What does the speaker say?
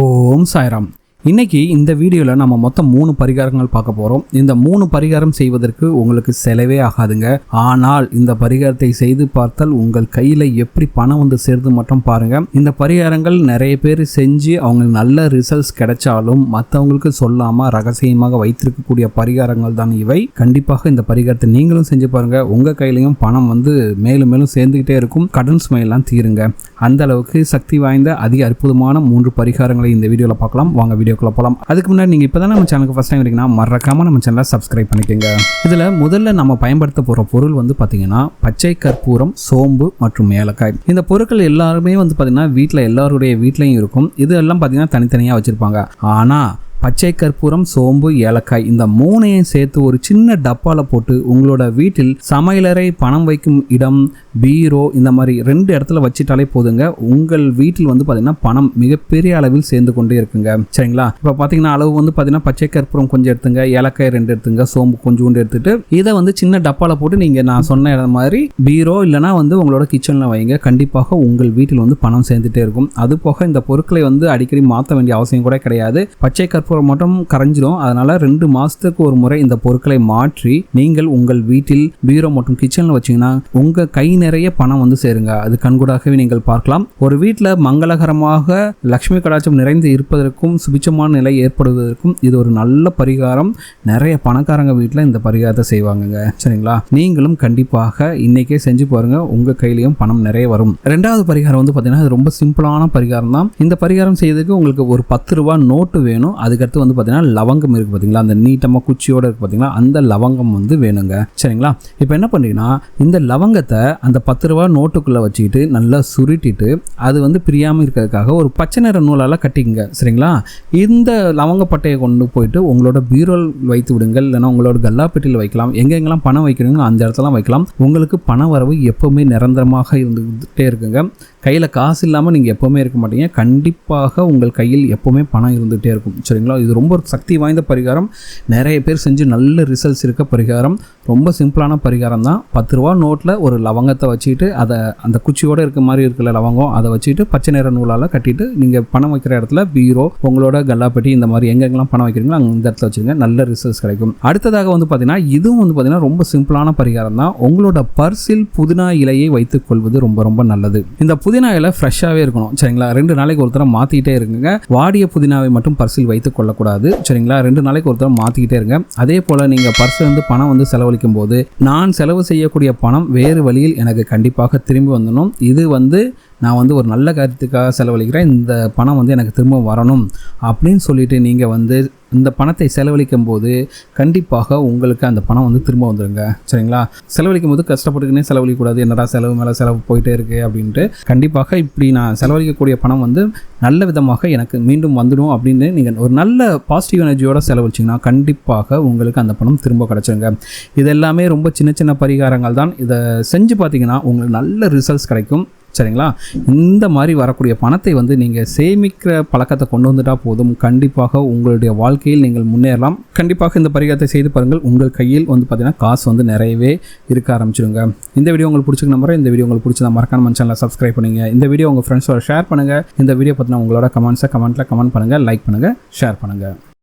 ஓம் சாய்ராம். இன்னைக்கு இந்த வீடியோவில் நம்ம மொத்தம் மூணு பரிகாரங்கள் பார்க்க போகிறோம் இந்த மூணு பரிகாரம் செய்வதற்கு உங்களுக்கு செலவே ஆகாதுங்க. ஆனால் இந்த பரிகாரத்தை செய்து பார்த்தால் உங்கள் கையில் எப்படி பணம் வந்து சேருது மட்டும் பாருங்கள் இந்த பரிகாரங்கள் நிறைய பேர் செஞ்சு அவங்களுக்கு நல்ல ரிசல்ட்ஸ் கிடைச்சாலும் மற்றவங்களுக்கு சொல்லாமல் ரகசியமாக வைத்திருக்கக்கூடிய பரிகாரங்கள் தான் இவை. கண்டிப்பாக இந்த பரிகாரத்தை நீங்களும் செஞ்சு பாருங்கள் உங்கள் கையிலையும் பணம் வந்து மேலும் மேலும் சேர்ந்துக்கிட்டே இருக்கும். கடன் சுமையெல்லாம் தீருங்க. அந்த அளவுக்கு சக்தி வாய்ந்த அதிக அற்புதமான மூன்று பரிகாரங்களை இந்த வீடியோவில் பார்க்கலாம். வாங்க வீடியோ வீடியோக்குள்ள போகலாம் அதுக்கு முன்னாடி நீங்கள் இப்போ தான் நம்ம சேனலுக்கு ஃபஸ்ட் டைம் இருக்கீங்கன்னா மறக்காமல் நம்ம சேனலை சப்ஸ்கிரைப் பண்ணிக்கோங்க. இதில் முதல்ல நம்ம பயன்படுத்த போகிற பொருள் வந்து பார்த்தீங்கன்னா பச்சை கற்பூரம் சோம்பு மற்றும் ஏலக்காய். இந்த பொருட்கள் எல்லாருமே வந்து பார்த்தீங்கன்னா வீட்டில் எல்லாருடைய வீட்லையும் இருக்கும். இது எல்லாம் பார்த்தீங்கன்னா தனித்தனியாக வச்சுருப்பாங்க. ஆனால் பச்சை கற்பூரம் சோம்பு ஏலக்காய் இந்த மூணையும் சேர்த்து ஒரு சின்ன டப்பாவில் போட்டு உங்களோட வீட்டில் சமையலறை பணம் வைக்கும் இடம் பீரோ இந்த மாதிரி ரெண்டு இடத்துல வச்சிட்டாலே போதுங்க. உங்கள் வீட்டில் வந்து பார்த்தீங்கன்னா பணம் மிகப்பெரிய அளவில் சேர்ந்து கொண்டே இருக்குங்க. சரிங்களா? இப்போ பார்த்தீங்கன்னா அளவு வந்து பார்த்தீங்கன்னா பச்சை கற்பூரம் கொஞ்சம் எடுத்துங்க ஏலக்காய் ரெண்டு எடுத்துங்க சோம்பு கொஞ்சோண்டு எடுத்துட்டு இதை வந்து சின்ன டப்பாவில் போட்டு நீங்கள் நான் சொன்ன இடம் மாதிரி பீரோ இல்லைனா வந்து உங்களோட கிச்சனில் வைங்க. கண்டிப்பாக உங்கள் வீட்டில் வந்து பணம் சேர்ந்துட்டே இருக்கும். அது போக இந்த பொருட்களை வந்து அடிக்கடி மாற்ற வேண்டிய அவசியம் கூட கிடையாது. பச்சை கற்பூரம் மட்டும் கரைஞ்சிடும் அதனால ரெண்டு மாசத்துக்கு ஒரு முறை இந்த பொருட்களை மாற்றி நீங்கள் உங்கள் வீட்டில் பீரோ மற்றும் கிச்சனில் வச்சீங்கன்னா உங்க கை நிறைய பணம் வந்து சேருங்க. அது கண்கூடாகவே நீங்கள் பார்க்கலாம். ஒரு வீட்டில் மங்களகரமாக லக்ஷ்மி கடாட்சம் நிறைந்து இருப்பதற்கும் சுபிச்சமான நிலை ஏற்படுவதற்கும் இது ஒரு நல்ல பரிகாரம். நிறைய பணக்காரங்க வீட்டில் இந்த பரிகாரத்தை செய்வாங்கங்க. சரிங்களா? நீங்களும் கண்டிப்பாக இன்னைக்கே செஞ்சு பாருங்க. உங்க கையிலையும் பணம் நிறைய வரும். ரெண்டாவது பரிகாரம் வந்து பார்த்தீங்கன்னா அது ரொம்ப சிம்பிளான பரிகாரம் தான் இந்த பரிகாரம் செய்யறதுக்கு உங்களுக்கு ஒரு பத்து ரூபா நோட்டு வேணும். அது அதுக்கடுத்து வந்து பார்த்தீங்கன்னா லவங்கம் இருக்குது பார்த்தீங்களா அந்த நீட்டமாக குச்சியோடு இருக்குது பார்த்தீங்களா அந்த லவங்கம் வந்து வேணுங்க. சரிங்களா? இப்போ என்ன பண்ணுறீங்கன்னா இந்த லவங்கத்தை அந்த பத்து ரூபா நோட்டுக்குள்ளே வச்சுக்கிட்டு நல்லா சுருட்டிட்டு அது வந்து பிரியாமல் இருக்கிறதுக்காக ஒரு பச்சை நிற நூலால் கட்டிங்க சரிங்களா? இந்த லவங்கப்பட்டையை கொண்டு போயிட்டு உங்களோட பீரோல் வைத்து விடுங்கள். இல்லைன்னா உங்களோட கல்லாப்பெட்டியில் வைக்கலாம். எங்கெங்கெல்லாம் பணம் வைக்கிறீங்களோ அந்த இடத்துலாம் வைக்கலாம். உங்களுக்கு பண வரவு எப்போவுமே நிரந்தரமாக இருந்துகிட்டே இருக்குங்க. கையில் காசு இல்லாமல் நீங்கள் எப்போவுமே இருக்க மாட்டீங்க. கண்டிப்பாக உங்கள் கையில் எப்போவுமே பணம் இருந்துகிட்டே இருக்கும். சரிங்களா? இது ரொம்ப சக்தி வாய்ந்த பரிகாரம். நிறைய பேர் செஞ்சு நல்ல ரிசல்ட்ஸ் இருக்க பரிகாரம். ரொம்ப சிம்பிளான பரிகாரம் தான் பத்து ரூபா நோட்டில் ஒரு லவங்கத்தை வச்சுட்டு அதை அந்த குச்சியோடு இருக்க மாதிரி இருக்கிற லவங்கம் அதை வச்சுட்டு பச்சை நிற நூலால் கட்டிட்டு நீங்கள் பணம் வைக்கிற இடத்துல பீரோ உங்களோட கல்லாப்பட்டி இந்த மாதிரி எங்கெங்கெல்லாம் பணம் வைக்கிறீங்களோ அங்கே இந்த இடத்துல வச்சுருங்க. நல்ல ரிசல்ட்ஸ் கிடைக்கும். அடுத்ததாக வந்து பார்த்தீங்கன்னா இதுவும் வந்து பார்த்தீங்கன்னா ரொம்ப சிம்பிளான பரிகாரம் தான் உங்களோட பர்சில் புதினா இலையை வைத்துக் கொள்வது ரொம்ப ரொம்ப நல்லது. இந்த புதினா இலை ஃப்ரெஷ்ஷாகவே இருக்கணும். சரிங்களா? ரெண்டு நாளைக்கு ஒருத்தர மாற்றிக்கிட்டே இருக்குங்க வாடிய புதினாவை மட்டும் பர்சில் வைத்துக் கொள்ளக்கூடாது. சரிங்களா? ரெண்டு நாளைக்கு ஒருத்தர மாற்றிக்கிட்டே இருங்க. அதே போல் நீங்கள் பர்ஸ் வந்து பணம் வந்து சம்பாதிக்கும் போது நான் செலவு செய்யக்கூடிய பணம் வேறு வழியில் எனக்கு கண்டிப்பாக திரும்பி வந்துடணும். இது வந்து நான் வந்து ஒரு நல்ல காரியத்துக்காக செலவழிக்கிறேன் இந்த பணம் வந்து எனக்கு திரும்ப வரணும் அப்படின்னு சொல்லிட்டு நீங்கள் வந்து இந்த பணத்தை செலவழிக்கும் போது கண்டிப்பாக உங்களுக்கு அந்த பணம் வந்து திரும்ப வந்துடுங்க சரிங்களா? செலவழிக்கும் போது கஷ்டப்பட்டுக்கினே செலவழிக்கக்கூடாது. என்னடா செலவு மேலே செலவு போயிட்டே இருக்குது அப்படின்ட்டு கண்டிப்பாக இப்படி நான் செலவழிக்கக்கூடிய பணம் வந்து நல்ல விதமாக எனக்கு மீண்டும் வந்துடும் அப்படின்னு நீங்கள் ஒரு நல்ல பாசிட்டிவ் எனர்ஜியோட செலவழிச்சிங்கன்னா கண்டிப்பாக உங்களுக்கு அந்த பணம் திரும்ப கிடச்சிருங்க. இது எல்லாமே ரொம்ப சின்ன சின்ன பரிகாரங்கள் தான். இதை செஞ்சு பார்த்தீங்கன்னா உங்களுக்கு நல்ல ரிசல்ட்ஸ் கிடைக்கும். சரிங்களா? இந்த மாதிரி வரக்கூடிய பணத்தை வந்து நீங்கள் சேமிக்கிற பழக்கத்தை கொண்டு வந்துட்டால் போதும். கண்டிப்பாக உங்களுடைய வாழ்க்கையில் நீங்கள் முன்னேறலாம். கண்டிப்பாக இந்த பரிகாரத்தை செய்து பாருங்கள். உங்கள் கையில் வந்து பார்த்தீங்கன்னா காசு வந்து நிறையவே இருக்க ஆரம்பிச்சிருங்க. இந்த வீடியோ உங்களுக்கு பிடிச்சிக்க நம்புறேன். இந்த வீடியோ உங்களுக்கு பிடிச்சதா மறக்காம நம்ம சேனலை சப்ஸ்கிரைப் பண்ணுங்க. இந்த வீடியோ உங்கள் ஃப்ரெண்ட்ஸோட ஷேர் பண்ணுங்கள் இந்த வீடியோ பற்றின உங்களோட கமெண்ட்ஸை கமெண்ட்டில் கமெண்ட் பண்ணுங்கள் லைக் பண்ணுங்கள் ஷேர் பண்ணுங்கள்